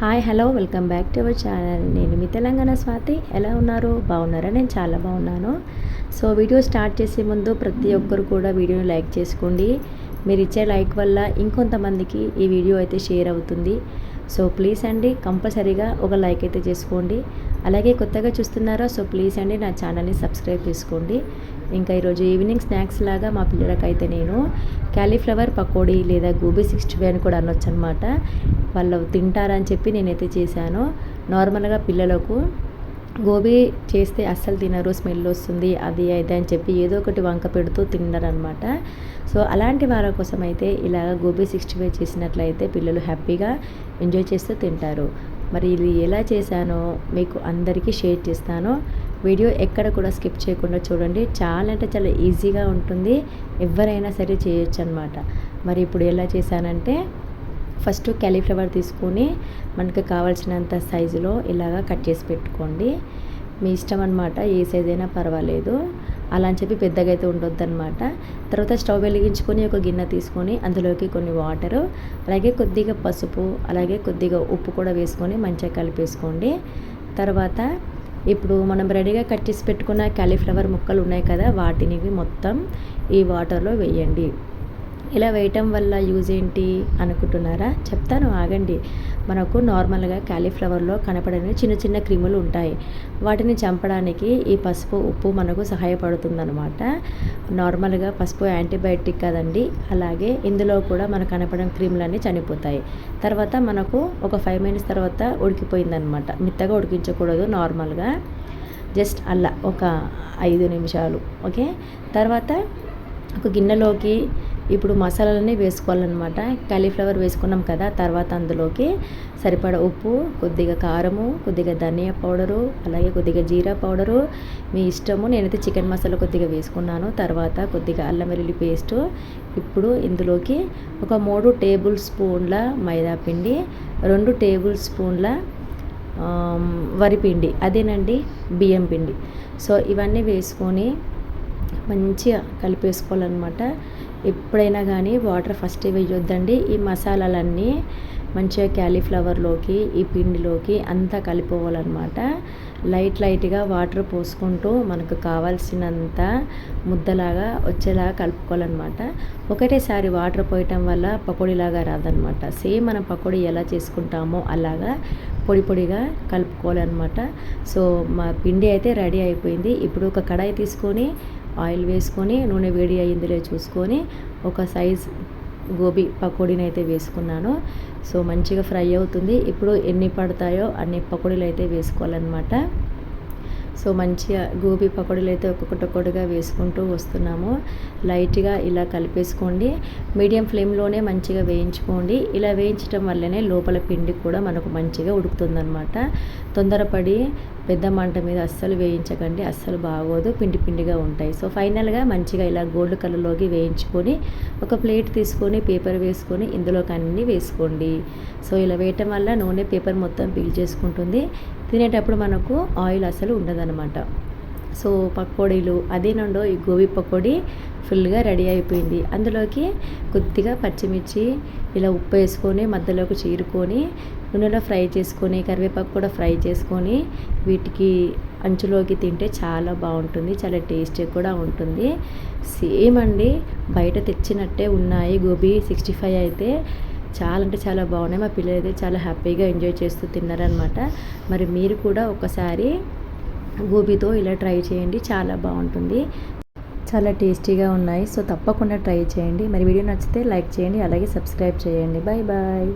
Hi hello welcome back to our channel. నేను మీ తెలంగాణ స్వాతి. ఎలా ఉన్నారు? బాగున్నారా? నేను చాలా బాగున్నాను. సో వీడియో స్టార్ట్ చేసే ముందు ప్రతి ఒక్కరు కూడా వీడియోని లైక్ చేసుకోండి. మీరు ఇచ్చే లైక్ వల్ల ఇంకొంతమందికి ఈ వీడియో అయితే షేర్ అవుతుంది. సో ప్లీజ్ అండి కంపల్సరీగా ఒక లైక్ అయితే చేసుకోండి. అలాగే కొత్తగా చూస్తున్నారా సో ప్లీజ్ అండి నా ఛానల్ని సబ్స్క్రైబ్ చేసుకోండి. ఇంకా ఈరోజు ఈవినింగ్ స్నాక్స్ లాగా మా పిల్లలకైతే నేను క్యాలీఫ్లవర్ పకోడీ లేదా గోబీ సిక్స్టీ ఫైవ్ అని కూడా అనొచ్చు అనమాట వాళ్ళు తింటారని చెప్పి నేనైతే చేశాను. నార్మల్గా పిల్లలకు గోబీ చేస్తే అస్సలు తినరు స్మెల్ వస్తుంది అది అయితే అని చెప్పి ఏదో ఒకటి వంక పెడుతూ తిన్నారనమాట సో అలాంటి వారి కోసం అయితే ఇలాగ గోబీ సిక్స్టీ ఫైవ్ చేసినట్లయితే పిల్లలు హ్యాపీగా ఎంజాయ్ చేస్తూ తింటారు. మరి ఇది ఎలా చేశానో మీకు అందరికీ షేర్ చేస్తాను. వీడియో ఎక్కడ కూడా స్కిప్ చేయకుండా చూడండి. చాలా అంటే చాలా ఈజీగా ఉంటుంది. ఎవరైనా సరే చేయొచ్చు అనమాట మరి ఇప్పుడు ఎలా చేశానంటే ఫస్ట్ క్యాలీఫ్లవర్ తీసుకొని మనకు కావాల్సినంత సైజులో ఇలాగా కట్ చేసి పెట్టుకోండి. మీ ఇష్టం అనమాట ఏ సైజ్ అయినా పర్వాలేదు. అలా అని చెప్పి పెద్దగా అయితే ఉండొద్దు అనమాట తర్వాత స్టవ్ వెలిగించుకొని ఒక గిన్నె తీసుకొని అందులోకి కొన్ని వాటరు అలాగే కొద్దిగా పసుపు అలాగే కొద్దిగా ఉప్పు కూడా వేసుకొని మంచిగా కలిపేసుకోండి. తర్వాత ఇప్పుడు మనం రెడీగా కట్ చేసి పెట్టుకున్న క్యాలీఫ్లవర్ ముక్కలు ఉన్నాయి కదా వాటిని మొత్తం ఈ వాటర్లో వేయండి. ఇలా వేయటం వల్ల యూజ్ ఏంటి అనుకుంటున్నారా? చెప్తాను ఆగండి. మనకు నార్మల్గా క్యాలీఫ్లవర్లో కనపడని చిన్న చిన్న క్రిములు ఉంటాయి. వాటిని చంపడానికి ఈ పసుపు ఉప్పు మనకు సహాయపడుతుందన్నమాట. నార్మల్గా పసుపు యాంటీబయాటిక్ కదండి. అలాగే ఇందులో కూడా మనకు కనపడని క్రిములన్నీ చనిపోతాయి. తర్వాత మనకు ఒక ఫైవ్ మినిట్స్ తర్వాత ఉడికిపోయిందనమాట మెత్తగా ఉడికించకూడదు నార్మల్గా. జస్ట్ అలా ఒక ఐదు నిమిషాలు. ఓకే? తర్వాత ఒక గిన్నెలోకి ఇప్పుడు మసాలాలన్నీ వేసుకోవాలన్నమాట. కాలీఫ్లవర్ వేసుకున్నాం కదా తర్వాత అందులోకి సరిపడ ఉప్పు కొద్దిగా కారము కొద్దిగా ధనియా పౌడరు అలాగే కొద్దిగా జీరా పౌడరు. మీ ఇష్టము నేనైతే చికెన్ మసాలా కొద్దిగా వేసుకున్నాను. తర్వాత కొద్దిగా అల్లం వెల్లుల్లి పేస్టు. ఇప్పుడు ఇందులోకి ఒక మూడు టేబుల్ స్పూన్ల మైదా పిండి రెండు టేబుల్ స్పూన్ల వరిపిండి అదేనండి బియ్యం పిండి. సో ఇవన్నీ వేసుకొని మంచిగా కలిపేసుకోవాలన్నమాట. ఎప్పుడైనా కానీ వాటర్ ఫస్ట్ వేయొద్దండి. ఈ మసాలాలన్నీ మంచిగా క్యాలీఫ్లవర్లోకి ఈ పిండిలోకి అంతా కలిపోవాలన్నమాట. లైట్ లైట్గా వాటర్ పోసుకుంటూ మనకు కావాల్సినంత ముద్దలాగా వచ్చేలాగా కలుపుకోవాలన్నమాట. ఒకటేసారి వాటర్ పోయటం వల్ల పకోడీలాగా రాదనమాట సేమ్ మనం పకోడీ ఎలా చేసుకుంటామో అలాగా పొడి పొడిగా కలుపుకోవాలన్నమాట. సో మా పిండి అయితే రెడీ అయిపోయింది. ఇప్పుడు ఒక కడాయి తీసుకొని ఆయిల్ వేసుకొని నూనె వేడి అయ్యిందిలే చూసుకొని ఒక సైజ్ గోబీ పకోడీని అయితే వేసుకున్నాను. సో మంచిగా ఫ్రై అవుతుంది. ఇప్పుడు ఎన్ని పడతాయో అన్ని పకోడీలు అయితే వేసుకోవాలన్నమాట. సో మంచిగా గోబీ పకోడీలు అయితే ఒక్కొక్కటి ఒక్కొక్కటిగా వేసుకుంటూ వస్తున్నాము. లైట్గా ఇలా కలిపేసుకోండి. మీడియం ఫ్లేమ్లోనే మంచిగా వేయించుకోండి. ఇలా వేయించడం వల్లనే లోపల పిండి కూడా మనకు మంచిగా ఉడుకుతుందనమాట తొందరపడి పెద్ద మంట మీద అస్సలు వేయించకండి. అస్సలు బాగోదు. పిండి పిండిగా ఉంటాయి. సో ఫైనల్గా మంచిగా ఇలా గోల్డ్ కలర్లోకి వేయించుకొని ఒక ప్లేట్ తీసుకొని పేపర్ వేసుకొని ఇందులోకి అన్నీ వేసుకోండి. సో ఇలా వేయటం వల్ల నూనె పేపర్ మొత్తం పీల్ చేసుకుంటుంది. తినేటప్పుడు మనకు ఆయిల్ అసలు ఉండదన్నమాట. సో పకోడీలు అదేనండో ఈ గోబీ పకోడీ ఫుల్గా రెడీ అయిపోయింది. అందులోకి కొద్దిగా పచ్చిమిర్చి ఇలా ఉప్పు వేసుకొని మధ్యలోకి చీరుకొని నూనెలో ఫ్రై చేసుకొని కరివేపాకు కూడా ఫ్రై చేసుకొని వీటికి అంచులోకి తింటే చాలా బాగుంటుంది చాలా టేస్టీ కూడా ఉంటుంది. సేమ్ అండి బయట తెచ్చినట్టే ఉన్నాయి గోబీ సిక్స్టీ ఫైవ్ అయితే. చాలా అంటే చాలా బాగున్నాయి. మా పిల్లలు అయితే చాలా హ్యాపీగా ఎంజాయ్ చేస్తూ తిన్నారనమాట. మరి మీరు కూడా ఒకసారి గోబీతో ఇలా ట్రై చేయండి. చాలా బాగుంటుంది. చాలా టేస్టీగా ఉన్నాయి. సో తప్పకుండా ట్రై చేయండి. మరి వీడియో నచ్చితే లైక్ చేయండి. అలాగే సబ్స్క్రైబ్ చేయండి. Bye bye